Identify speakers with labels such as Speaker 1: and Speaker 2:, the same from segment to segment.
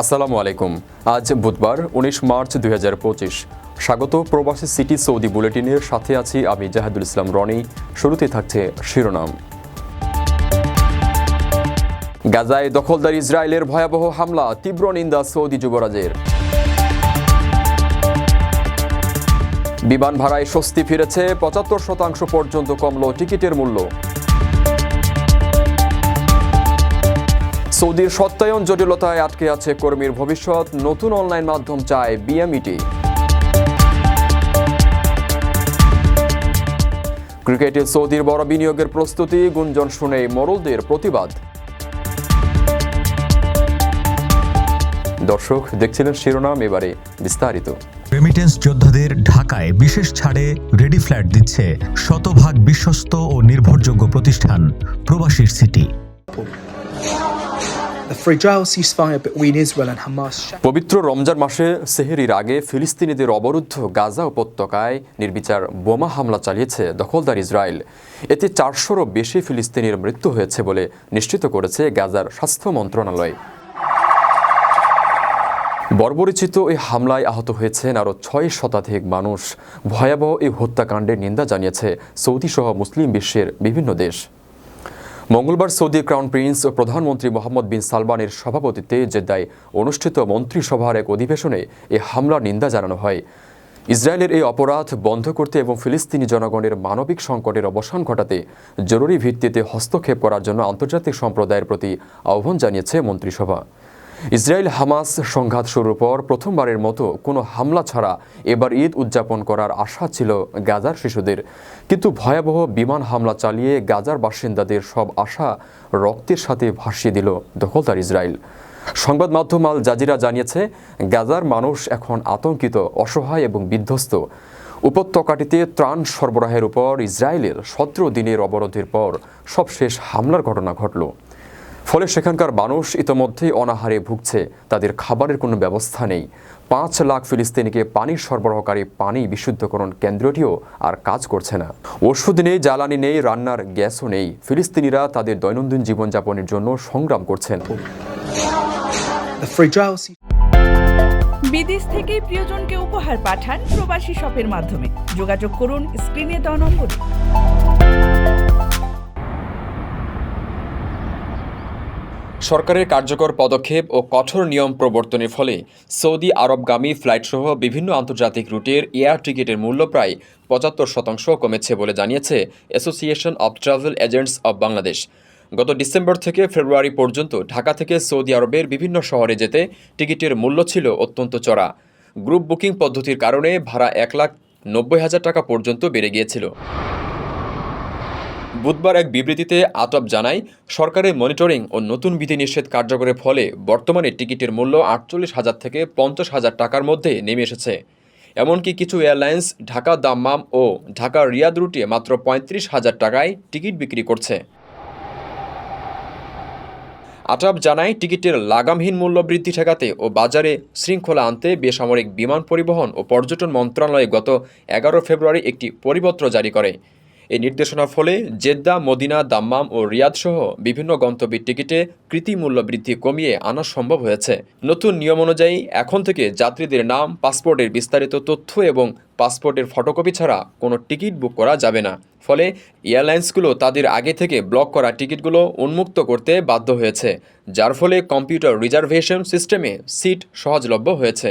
Speaker 1: আসসালামু আলাইকুম। আজ বুধবার, উনিশ মার্চ দুই স্বাগত প্রবাসী সিটি সৌদি বুলেটিনের সাথে আছি আমি জাহাদুল ইসলাম রনি। শুরুতে থাকছে শিরোনাম। গাজায় দখলদার ইসরায়েলের ভয়াবহ হামলা, তীব্র নিন্দা সৌদি যুবরাজের। বিমান ভাড়ায় স্বস্তি ফিরেছে, পঁচাত্তর শতাংশ পর্যন্ত কমল টিকিটের মূল্য। সৌদির সত্যায়ন জটিলতায় আটকে আছে কর্মীর ভবিষ্যৎ। নতুন অনলাইন মাধ্যম চায় বিএমইটি। ক্রিকেটে সৌদির বড় বিনিয়োগের প্রস্তুতি, গুঞ্জন শুনে মোরলদের প্রতিবাদ। দর্শক, দেখছিলেন শিরোনাম, এবারে বিস্তারিত।
Speaker 2: রেমিটেন্স যোদ্ধাদের ঢাকায় বিশেষ ছাড়ে রেডি ফ্ল্যাট দিচ্ছে শতভাগ বিশ্বস্ত ও নির্ভরযোগ্য প্রতিষ্ঠান, প্রবাসীর সিটি।
Speaker 1: পবিত্র রমজান মাসে সেহেরির আগে ফিলিস্তিনিদের অবরুদ্ধ গাজা উপত্যকায় নির্বিচার বোমা হামলা চালিয়েছে দখলদার ইসরায়েল। এতে চারশোরও বেশি ফিলিস্তিনির মৃত্যু হয়েছে বলে নিশ্চিত করেছে গাজার স্বাস্থ্য মন্ত্রণালয়। বর্বরিচিত এই হামলায় আহত হয়েছেন আরও ছয় শতাধিক মানুষ। ভয়াবহ এই হত্যাকাণ্ডের নিন্দা জানিয়েছে সৌদি সহ মুসলিম বিশ্বের বিভিন্ন দেশ। মঙ্গলবার সৌদি ক্রাউন প্রিন্স ও প্রধানমন্ত্রী মোহাম্মদ বিন সালমানের সভাপতিত্বে জেদ্দায় অনুষ্ঠিত মন্ত্রিসভার এক অধিবেশনে এ হামলার নিন্দা জানানো হয়। ইসরায়েলের এই অপরাধ বন্ধ করতে এবং ফিলিস্তিনি জনগণের মানবিক সংকটের অবসান ঘটাতে জরুরি ভিত্তিতে হস্তক্ষেপ করার জন্য আন্তর্জাতিক সম্প্রদায়ের প্রতি আহ্বান জানিয়েছে মন্ত্রিসভা। ইসরায়েল হামাস সংঘাত শুরুর পর প্রথমবারের মতো কোনো হামলা ছাড়া এবার ঈদ উদযাপন করার আশা ছিল গাজার শিশুদের। কিন্তু ভয়াবহ বিমান হামলা চালিয়ে গাজার বাসিন্দাদের সব আশা রক্তের সাথে ভাসিয়ে দিল দখলদার ইসরায়েল। সংবাদ মাধ্যম আল জাজিরা জানিয়েছে, গাজার মানুষ এখন আতঙ্কিত, অসহায় এবং বিধ্বস্ত। উপত্যকাটিতে ত্রাণ সরবরাহের উপর ইসরায়েলের সতেরো দিনের অবরোধের পর সবশেষ হামলার ঘটনা ঘটল। ফলে সেখানকার মানুষ ইতোমধ্যেই অনাহারে ভুগছে। তাদের খাবারের কোনো ব্যবস্থা নেই। পাঁচ লাখ ফিলিস্তিনিকে পানির সরবরাহকারী পানি বিশুদ্ধকরণ কেন্দ্রটিও আর কাজ করছে না। ওষুধ নেই জ্বালানি নেই রান্নার গ্যাসও নেই। ফিলিস্তিনিরা তাদের দৈনন্দিন জীবনযাপনের জন্য সংগ্রাম করছেন।
Speaker 3: বিদেশ থেকে প্রিয়জনকে উপহার পাঠান প্রবাসী শপের মাধ্যমে। যোগাযোগ করুন স্ক্রিনে দেওয়া নম্বরে।
Speaker 1: সরকারের কার্যকর পদক্ষেপ ও কঠোর নিয়ম প্রবর্তনের ফলে সৌদি আরবগামী ফ্লাইটসহ বিভিন্ন আন্তর্জাতিক রুটের এয়ার টিকিটের মূল্য প্রায় পঁচাত্তর শতাংশ কমেছে বলে জানিয়েছে association of travel agents of Bangladesh গত ডিসেম্বর থেকে ফেব্রুয়ারি পর্যন্ত ঢাকা থেকে সৌদি আরবের বিভিন্ন শহরে যেতে টিকিটের মূল্য ছিল অত্যন্ত চড়া। গ্রুপ বুকিং পদ্ধতির কারণে ভাড়া এক লাখ নব্বই হাজার টাকা পর্যন্ত বেড়ে গিয়েছিল। বুধবার এক বিবৃতিতে আটপ জানায়, সরকারের মনিটরিং ও নতুন বিধিনিষেধ কার্যকরের ফলে বর্তমানে টিকিটের মূল্য আটচল্লিশ হাজার থেকে পঞ্চাশ হাজার টাকার মধ্যে নেমে এসেছে। এমনকি কিছু এয়ারলাইন্স ঢাকা দাম্মাম ও ঢাকা রিয়াদ রুটে মাত্র পঁয়ত্রিশ হাজার টাকায় টিকিট বিক্রি করছে। আটাপ জানায়, টিকিটের লাগামহীন মূল্য বৃদ্ধি ঠেকাতে ও বাজারে শৃঙ্খলা আনতে বেসামরিক বিমান পরিবহন ও পর্যটন মন্ত্রণালয় গত এগারো ফেব্রুয়ারি একটি পরিপত্র জারি করে। এই নির্দেশনার ফলে জেদ্দা, মদিনা, দাম্মাম ও রিয়াদ সহ বিভিন্ন গন্তব্যের টিকিটে কৃতি মূল্য বৃদ্ধি কমিয়ে আনা সম্ভব হয়েছে। নতুন নিয়ম অনুযায়ী এখন থেকে যাত্রীদের নাম, পাসপোর্টের বিস্তারিত তথ্য এবং পাসপোর্টের ফটোকপি ছাড়া কোনো টিকিট বুক করা যাবে না। ফলে এয়ারলাইন্সগুলো তাদের আগে থেকে ব্লক করা টিকিটগুলো উন্মুক্ত করতে বাধ্য হয়েছে, যার ফলে কম্পিউটার রিজার্ভেশন সিস্টেমে সিট সহজলভ্য হয়েছে।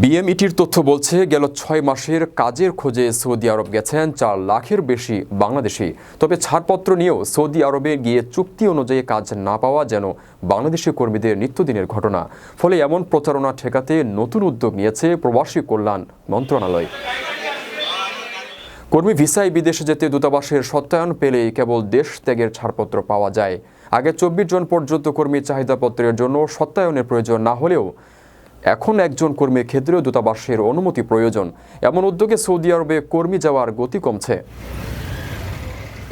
Speaker 1: বিএমইটির তথ্য বলছে, গেল ছয় মাসের কাজের খোঁজে সৌদি আরব গেছেন চার লাখের বেশি বাংলাদেশি। তবে ছাড়পত্র নিয়েও সৌদি আরবে গিয়ে চুক্তি অনুযায়ী কাজ না পাওয়া যেন বাংলাদেশি কর্মীদের নিত্যদিনের ঘটনা। ফলে এমন প্রচারণা ঠেকাতে নতুন উদ্যোগ নিয়েছে প্রবাসী কল্যাণ মন্ত্রণালয়। কর্মী ভিসায় বিদেশে যেতে দূতাবাসের সত্যায়ন পেলেই কেবল দেশ ত্যাগের ছাড়পত্র পাওয়া যায়। আগে চব্বিশ জন পর্যন্ত কর্মী চাহিদাপত্রের জন্য সত্যায়নের প্রয়োজন না হলেও এখন একজন কর্মীর ক্ষেত্রেও দূতাবাসের অনুমতি প্রয়োজন। এমন উদ্যোগে সৌদি আরবে কর্মী যাওয়ার গতি কমছে।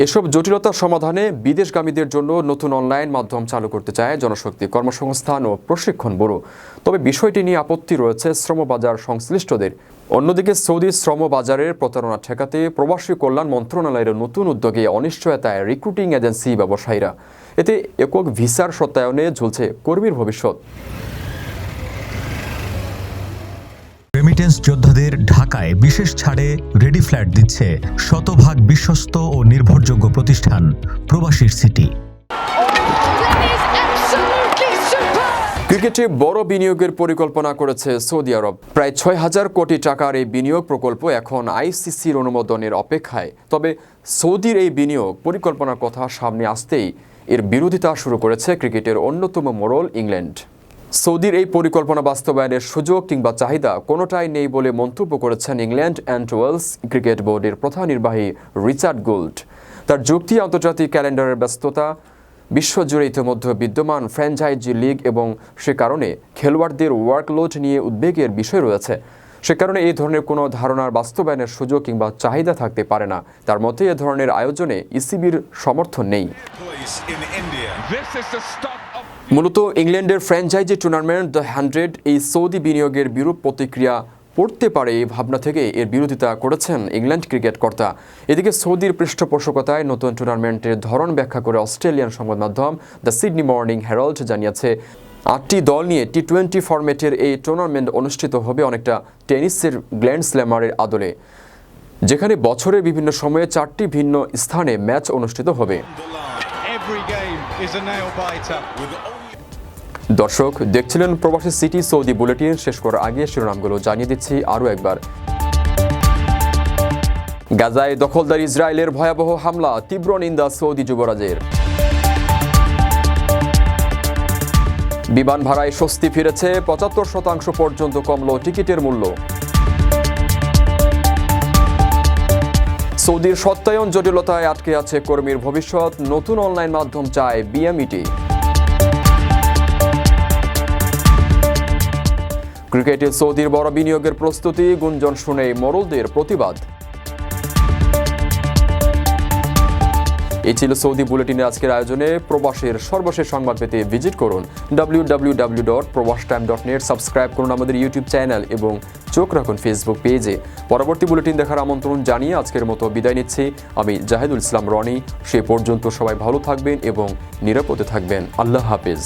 Speaker 1: এসব জটিলতার সমাধানে বিদেশগামীদের জন্য নতুন অনলাইন মাধ্যম চালু করতে চায় জনশক্তি কর্মসংস্থান ও প্রশিক্ষণ ব্যুরো। তবে বিষয়টি নিয়ে আপত্তি রয়েছে শ্রমবাজার সংশ্লিষ্টদের। অন্যদিকে সৌদি শ্রম বাজারের প্রতারণা ঠেকাতে প্রবাসী কল্যাণ মন্ত্রণালয়ের নতুন উদ্যোগে অনিশ্চয়তায় রিক্রুটিং এজেন্সি ব্যবসায়ীরা। এতে একক ভিসার সত্যায়নে ঝুলছে কর্মীর ভবিষ্যৎ।
Speaker 2: রেমিটেন্স যোদ্ধাদের ঢাকায় বিশেষ ছাড়ে রেডি ফ্ল্যাট দিচ্ছে শতভাগ বিশ্বস্ত ও নির্ভরযোগ্য প্রতিষ্ঠান, প্রবাসীর সিটি!
Speaker 1: ক্রিকেটে বড় বিনিয়োগের পরিকল্পনা করেছে সৌদি আরব। প্রায় ছয় হাজার কোটি টাকার এই বিনিয়োগ প্রকল্প এখন আইসিসির অনুমোদনের অপেক্ষায়। তবে সৌদির এই বিনিয়োগ পরিকল্পনার কথা সামনে আসতেই এর বিরোধিতা শুরু করেছে ক্রিকেটের অন্যতম মোড়ল ইংল্যান্ড। সৌদির এই পরিকল্পনা বাস্তবায়নের সুযোগ কিংবা চাহিদা কোনোটাই নেই বলে মন্তব্য করেছেন ইংল্যান্ড অ্যান্ড ওয়েলস ক্রিকেট বোর্ডের প্রধান নির্বাহী রিচার্ড গোল্ড। তার যুক্তি, আন্তর্জাতিক ক্যালেন্ডারের ব্যস্ততা, বিশ্বজুড়ে ইতিমধ্যে বিদ্যমান ফ্র্যাঞ্চাইজি লিগ এবং সে কারণে খেলোয়াড়দের ওয়ার্কলোড নিয়ে উদ্বেগের বিষয় রয়েছে। সে কারণে এই ধরনের কোনো ধারণার বাস্তবায়নের সুযোগ কিংবা চাহিদা থাকতে পারে না। তার মতে, এ ধরনের আয়োজনে ইসিবির সমর্থন নেই। মূলত ইংল্যান্ডের ফ্র্যাঞ্চাইজি টুর্নামেন্ট দ্য হান্ড্রেড এই সৌদি বিনিয়োগের বিরূপ প্রতিক্রিয়া পড়তে পারে এই ভাবনা থেকে এর বিরোধিতা করেছেন ইংল্যান্ড ক্রিকেট কর্তা। এদিকে সৌদির পৃষ্ঠপোষকতায় নতুন টুর্নামেন্টের ধরন ব্যাখ্যা করে অস্ট্রেলিয়ান সংবাদ মাধ্যম দ্য সিডনি মর্নিং হেরাল্ড জানিয়েছে আটটি দল নিয়ে টি টোয়েন্টি ফরম্যাটের এই টুর্নামেন্ট অনুষ্ঠিত হবে অনেকটা টেনিসের গ্ল্যান্ড স্ল্যামারের আদলে যেখানে বছরের বিভিন্ন সময়ে চারটি ভিন্ন স্থানে ম্যাচ অনুষ্ঠিত হবে। দর্শক, দেখছিলেন প্রবাসী সিটি সৌদি বুলেটিন। শেষ করার আগে শিরোনামগুলো জানিয়ে দিচ্ছি আরও একবার। গাজায় দখলদার ইসরায়েলের ভয়াবহ হামলা, তীব্র নিন্দা সৌদি যুবরাজের। বিমান ভাড়ায় স্বস্তি ফিরেছে, পঁচাত্তর শতাংশ পর্যন্ত কমল টিকিটের মূল্য। সৌদির সত্যায়ন জটিলতায় আটকে আছে কর্মীর ভবিষ্যৎ। নতুন অনলাইন মাধ্যম চায় বিএমইটি। ক্রিকেটে সৌদির বড় বিনিয়োগের প্রস্তুতি, গুঞ্জন শুনে মোরলদের প্রতিবাদ। এই ছিল সৌদি বুলেটিনের আজকের আয়োজনে। প্রবাসের সর্বশেষ সংবাদ পেতে ভিজিট করুন W W W dot Probash time dot net subscribe করুন আমাদের ইউটিউব চ্যানেল এবং চোখ রাখুন ফেসবুক পেজে। পরবর্তী বুলেটিন দেখার আমন্ত্রণ জানিয়ে আজকের মতো বিদায় নিচ্ছি। আমি জাহেদুল ইসলাম রনি, সে পর্যন্ত সবাই ভালো থাকবেন এবং নিরাপদে থাকবেন। আল্লাহ হাফেজ।